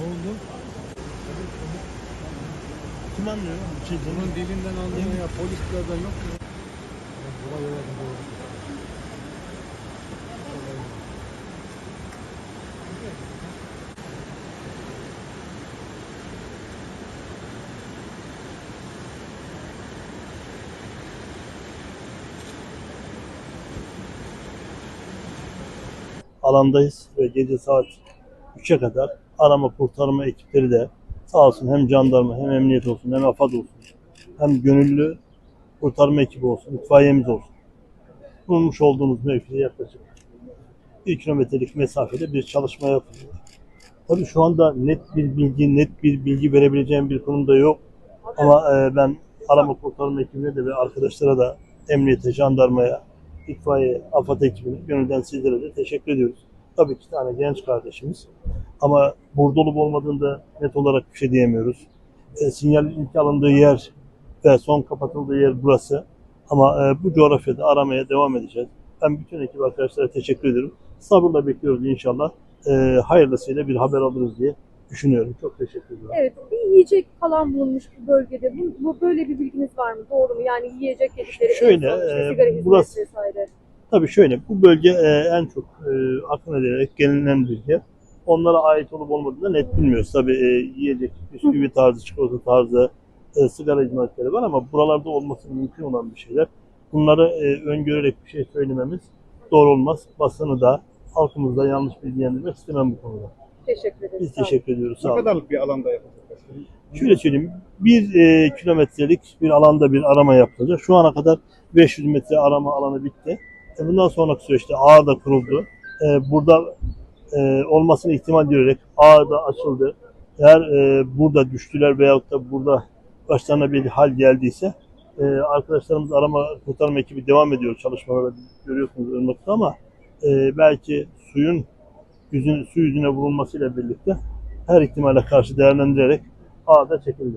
Oldu? Bir şey Bunun dilinden anlıyor ya polislerden yok mu? alandayız ve gece saat 3'e kadar arama kurtarma ekipleri de sağ olsun hem jandarma hem emniyet olsun hem AFAD olsun hem gönüllü kurtarma ekibi olsun, itfaiyemiz olsun. Bulmuş olduğumuz mevkide yaklaşık 1 kilometrelik mesafede bir çalışma yapılıyor. Tabii şu anda net bir bilgi, net bir bilgi verebileceğim bir konumda yok. Ama e, ben arama kurtarma ekibine de ve arkadaşlara da emniyete, jandarmaya, itfaiye, AFAD ekibine, gönülden sizlere de teşekkür ediyoruz. Tabii ki tane genç kardeşimiz. Ama burada olup olmadığında net olarak bir şey diyemiyoruz. E, sinyal ilk alındığı yer ve son kapatıldığı yer burası. Ama e, bu coğrafyada aramaya devam edeceğiz. Ben bütün ekip arkadaşlara teşekkür ediyorum. Sabırla bekliyoruz inşallah. E, hayırlısıyla bir haber alırız diye düşünüyorum. Çok teşekkür ederim. Evet, bir yiyecek falan bulunmuş bu bölgede. Bu, bu böyle bir bilginiz var mı? Doğru mu? Yani yiyecek yedikleri, Şöyle, en son işte e, sigara hizmeti burası- vesaire. Tabii şöyle, bu bölge e, en çok e, akın edilerek gelinen bir yer. Onlara ait olup olmadığını net bilmiyoruz. Tabii e, yiyecek, bisküvi tarzı, çikolata tarzı, e, sigara hizmetleri var ama buralarda olması mümkün olan bir şeyler. Bunları e, öngörerek bir şey söylememiz doğru olmaz. Basını da, halkımızı da yanlış bilgilendirmek istemem bu konuda. Teşekkür ederiz. Biz teşekkür ediyoruz. Sağ Ne olun. kadarlık bir alanda yapılacak başkanım? Şöyle söyleyeyim, bir e, kilometrelik bir alanda bir arama yapılacak. Şu ana kadar 500 metre arama alanı bitti. E, bundan sonraki süreçte ağ da kuruldu. E, burada e, olmasını ihtimal görerek ağ da açıldı. Eğer e, burada düştüler veyahut da burada başlarına bir hal geldiyse e, arkadaşlarımız arama kurtarma ekibi devam ediyor çalışmalara görüyorsunuz Irmak'ta ama e, belki suyun yüzün, su yüzüne vurulmasıyla birlikte her ihtimale karşı değerlendirerek ağda çekildi.